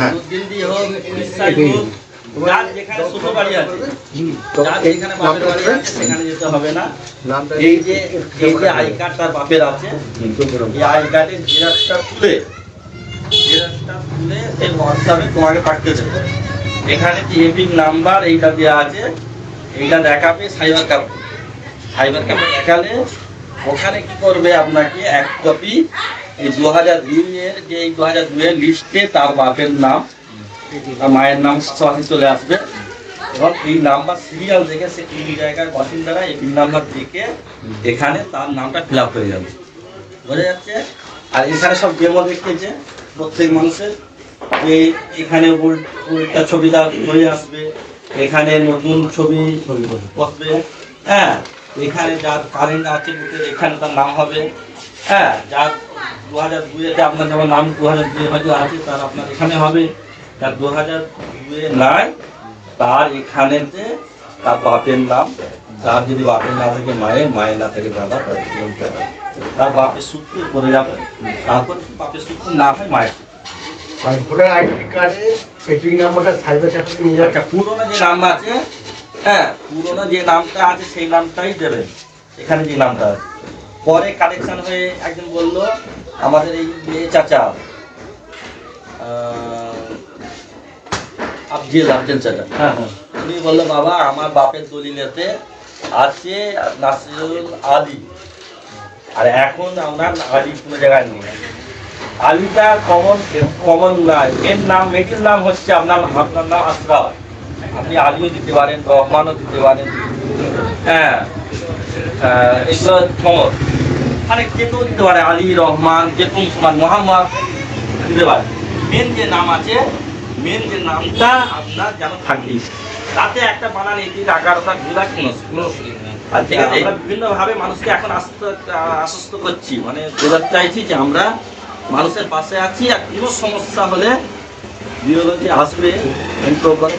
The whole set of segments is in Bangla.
হ্যাঁ। দিল্লি হোক উড়িষ্যায় হোক যার যেখানে ছোট বাড়ি আছে যার যেখানে বাপের বাড়ি আছে সেখানে যেতে হবে না এই যে এই যে আই কার্ড তার বাপের আছে। এই আই কার্ডের জেরক্সটা তুলে জেরক্সটা তুলে এই হোয়াটসঅ্যাপে তোমাকে পাঠিয়ে দেবে। এখানে যে এপিং নাম্বার এইটা দেওয়া আছে। এইটা দেখাবে সাইবার ক্যাফে সাইবার ক্যাফে দেখালে ওখানে কি করবে আপনাকে এক কপি এই দু হাজার দুইয়ের যে এই দু হাজার দুইয়ের লিস্টে তার বাপের নাম, তার মায়ের নাম সরাসরি চলে আসবে। এবং এই নাম্বার সিরিয়াল দেখে সে কোন জায়গার বাসিন্দারা এই পিন নাম্বার দেখে এখানে তার নামটা ফিল আপ হয়ে যাবে। বোঝা যাচ্ছে? আর এখানে সব ডেমো দেখতেছে প্রত্যেক মানুষের যে এখানে উল- উল্টা ছবিটা হয়ে আসবে, এখানে নতুন ছবি বসবে হ্যাঁ এখানে যার কারেন্ট আছে, এখানে তার নাম হবে হ্যাঁ যার দু হাজার আপনার যেমন নাম দু হাজার দুই হয়তো আছে তার আপনার এখানে হবে। যার দু হাজার দুয়ে নাই তার এখানেতে তার বাপের নাম তার যদি বাপের না থাকে মায়ের মায়ের না থাকে দাদা তার। তার বাপের সূত্রে করে যাবে। তারপর বাপের সূত্র না হয় মায়ের ভোটার আইডি কার্ডে এপিং নাম্বারটা সাইবার ক্যাফে নিয়ে যাবে। আচ্ছা পুরোনো যে নাম আছে হ্যাঁ পুরোনো যে নামটা আছে সেই নামটাই দেবেন। এখানে যে নামটা আছে। পরে কালেকশন হয়ে একজন বলল আমাদের এই মেয়ে চাচা আফজেল আফজেল চাচা। হ্যাঁ হ্যাঁ। উনি বলল বাবা আমার বাপের দলিলেতে আছে নাসিরুল আলী। আর এখন আমরা আলী কোনো জায়গায় নেই। আলিটা কমন কমন নয় এর নাম মেয়েটির নাম হচ্ছে আপনার আপনার নাম আশরাফ আপনি আলিও দিতে পারেন রহমানও দিতে পারেন। হ্যাঁ এগুলো কমন মানে যে কেউ দিতে পারে? আলী রহমান যে কোন সমান মোহাম্মদ দিতে পারে। মেন যে নাম আছে মেন যে নামটা আপনার যেন থাকে। তাতে একটা বানান এটি এগারোটা গুলা কোনো কোনো। আর ঠিক আছে আমরা বিভিন্নভাবে মানুষকে এখন আস্ত আশ্বস্ত করছি। মানে বোঝাতে চাইছি যে আমরা মানুষের পাশে আছি আর কোনো সমস্যা হলে বিওলজি আসবে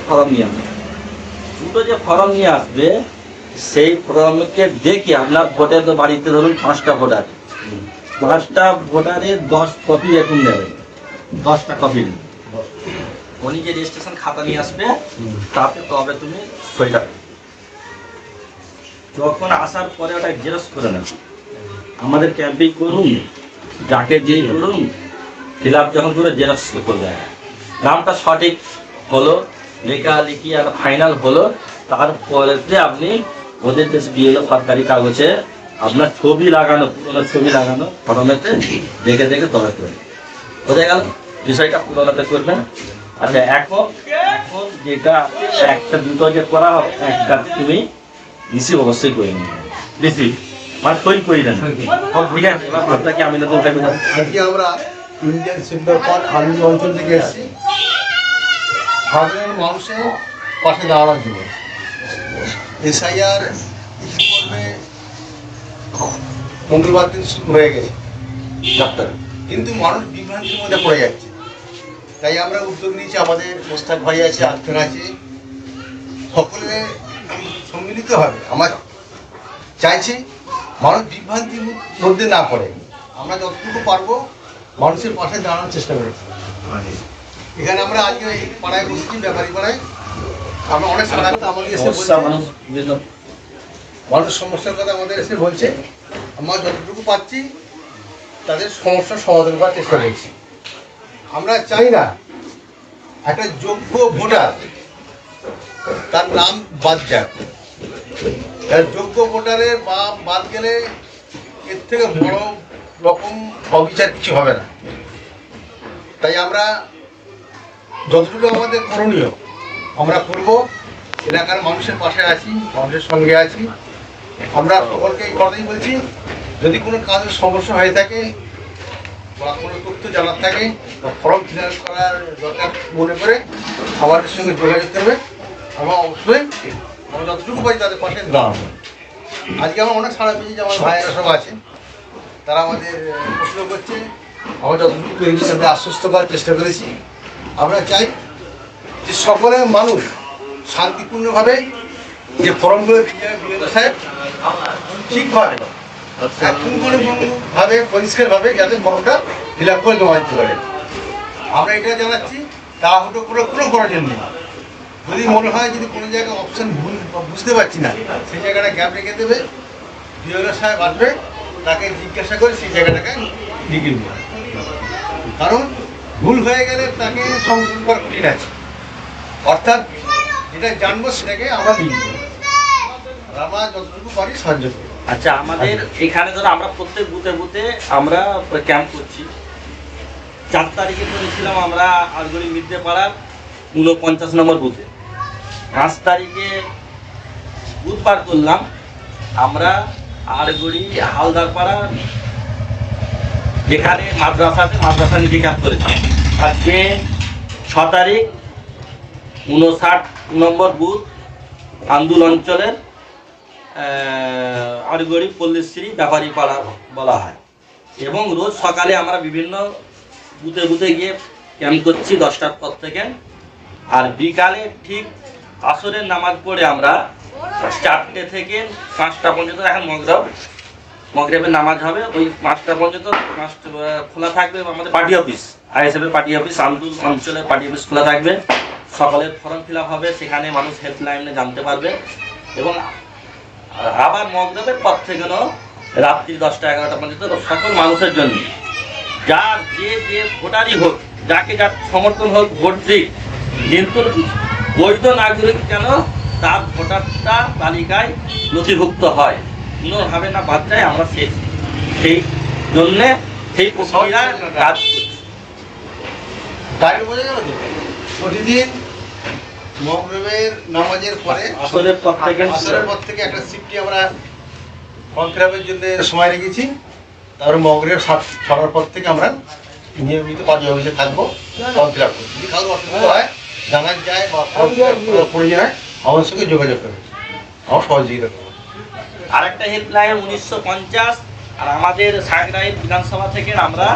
ফর্ম নিয়ে আসবে। দুটো যে ফর্ম নিয়ে আসবে সেই ফর্মকে দেখে আপনার ভোটের তো বাড়িতে ধরুন পাঁচটা ভোটার। পাঁচটা ভোটারের দশ কপি এখন নেবে। দশটা কপি উনি যে রেজিস্ট্রেশন খাতা নিয়ে আসবে, তাতে তবে তুমি সইটা করবে। যখন আসার পরে ওটা জেরক্স করে নেবে। আমাদের ক্যাম্পিং করুন, যাকে যে করুন ফিল আপ যখন করে জেরক্স করবে নামটা সঠিক হলো লেখালেখি আর ফাইনাল হলো, তারপরেতে আপনি ওদের যে বিএলও সরকারি কাগজে। আপনার ছবি লাগানো পুরোনো ছবি লাগানো ফটোমেতে দেখে দেখে তবে করবে। বোঝা গেল? বিষয়টা পুরোনোতে করবেন। আচ্ছা এখন এখন যেটা একটা দুটো যে করা হবে একটা তুমি রিসিভ অবশ্যই করে নিবে। রিসিভ? মানে সই করে ঠিক আছে এবার আপনাকে আমি আজকে আমরা ইন্ডিয়ান সেন্টার পার্ক আর্মি অঞ্চল থেকে এসেছি। সাধারণ মানুষের পাশে দাঁড়ানোর জন্য। এসআইআর করবে মঙ্গলবার দিন শুরু হয়ে গেছে ডাক্তার। কিন্তু মানুষ বিভ্রান্তির মধ্যে পড়ে যাচ্ছে। তাই আমরা উদ্যোগ নিয়েছি, আমাদের মোস্তাক ভাই আছে আর্থন আছে। সকলে সম্মিলিত হবে। আমার চাইছি মানুষ বিভ্রান্তির মধ্যে না পড়ে। আমরা যতটুকু পারব মানুষের পাশে দাঁড়ানোর চেষ্টা করেছি। এখানে আমরা আজকে পাড়ায় বসছি, ব্যাপারী পাড়ায়। আমরা অনেক সময় আমাদের এসে সমস্যা মানুষ সমস্যার কথা আমাদের এসে বলছে। আমরা যতটুকু পাচ্ছি তাদের সমস্যার সমাধান করার চেষ্টা করছি। আমরা চাই না একটা যোগ্য ভোটার তার নাম বাদ যাক। তার যোগ্য ভোটারের বা বাদ গেলে এর থেকে বড় রকম অবিচার কিছু হবে না। তাই আমরা যতটুকু আমাদের করণীয় আমরা করব এলাকার মানুষের পাশে আছি, মানুষের সঙ্গে আছি। আমরা সকলকে এই কথাই বলছি, যদি কোনো কাজের সমস্যা হয়ে থাকে বা কোনো তথ্য জানার থাকে, বা ফর্ম ফিল করার দরকার মনে করে আমাদের সঙ্গে যোগাযোগ করবে। আমরা অবশ্যই আমরা যতটুকু পাই তাদের পাশে দাঁড়াবো। আজকে আমার অনেক সারা পেয়েছি যে আমার ভাইয়েরা সব আছে। তারা আমাদের প্রশ্ন করছে। আমরা যতটুকু পেরেছি তাদের আশ্বস্ত করার চেষ্টা করেছি। আমরা চাই যে সকলে মানুষ শান্তিপূর্ণভাবে যে ফর্মগুলো সাহেব ঠিকভাবে ভাবে পরিষ্কারভাবে যাতে ফর্মটা ফিল আপ করে জমা দিতে পারে। আমরা এটা জানাচ্ছি তাড়াহুটো করে কোনো প্রয়োজন নেই যদি মনে হয় যদি কোনো জায়গায় অপশন ভুল বুঝতে পারছি না সেই জায়গাটা গ্যাপ রেখে দেবে। বিওলা সাহেব আসবে তাকে জিজ্ঞাসা করে সেই জায়গাটাকে দেবে কারণ ভুল হয়ে গেলে তাকে সংশোধন করা কঠিন আছে। অর্থাৎ যেটা জানব সেটাকে আমরা আমরা যতটুকু পারি সাহায্য করব। আচ্ছা আমাদের এখানে ধরো আমরা প্রত্যেক বুথে বুথে আমরা ক্যাম্প করছি। চার তারিখে করেছিলাম আমরা আলগড়ি মিদ্যে পাড়ার উনপঞ্চাশ নম্বর বুথে পাঁচ তারিখে বুধবার করলাম। আমরা আরগড়ি হালদার পাড়া যেখানে মাদ্রাসাতে মাদ্রাসা নিজে ক্যাম্প করেছি। আজকে ছ তারিখ উনষাট নম্বর বুথ, আন্দুল অঞ্চলের আরগড়ি পল্লীশ্রী ব্যাপারী পাড়া বলা হয়। এবং রোজ সকালে আমরা বিভিন্ন বুথে বুথে গিয়ে ক্যাম্প করছি দশটার পর থেকে। আর বিকালে ঠিক আসরের নামাজ পড়ে আমরা চারটে থেকে পাঁচটা পর্যন্ত, এখন মগরব, মগরবের নামাজ হবে, ওই পাঁচটা পর্যন্ত পাঁচটা খোলা থাকবে আমাদের পার্টি অফিস আইএসএফ এর পার্টি অফিস, আন্দুল অঞ্চলের পার্টি অফিস খোলা থাকবে। সকালের ফর্ম ফিল হবে, সেখানে মানুষ হেল্পলাইনে জানতে পারবে। এবং আবার মগরবের পর থেকে রাত্রি দশটা এগারোটা পর্যন্ত সকল মানুষের জন্য। যার যে যে ভোটারই হোক, যাকে যার সমর্থন হোক, ভোট দিক, কিন্তু বৈধ নাগরিক কেন তার ভোটারটা তালিকায় নথিভুক্ত হয়। কোনোভাবে না বাদ যায়, আমরা সেই সেই জন্যে সেই প্রক্রিয়া কাজ করছি। প্রতিদিন মগরবের নামাজের পরে আসরের পর থেকে আসরের পর থেকে একটা শিফটি আমরা ফর্ম ফিল জন্য সময় রেখেছি। তারপরে মগরের সাত ছটার পর থেকে আমরা নিয়মিত পাঁচ অফিসে থাকব ফিল করব যদি কারও অসুবিধা হয় জানা যায় বা প্রয়োজন হয় আমার সঙ্গে যোগাযোগ করবে আমার সহযোগিতা করব আরেকটা হেল্পলাইন উনিশশো পঞ্চাশ আর আমাদের সাগরাইল বিধানসভা থেকে আমরা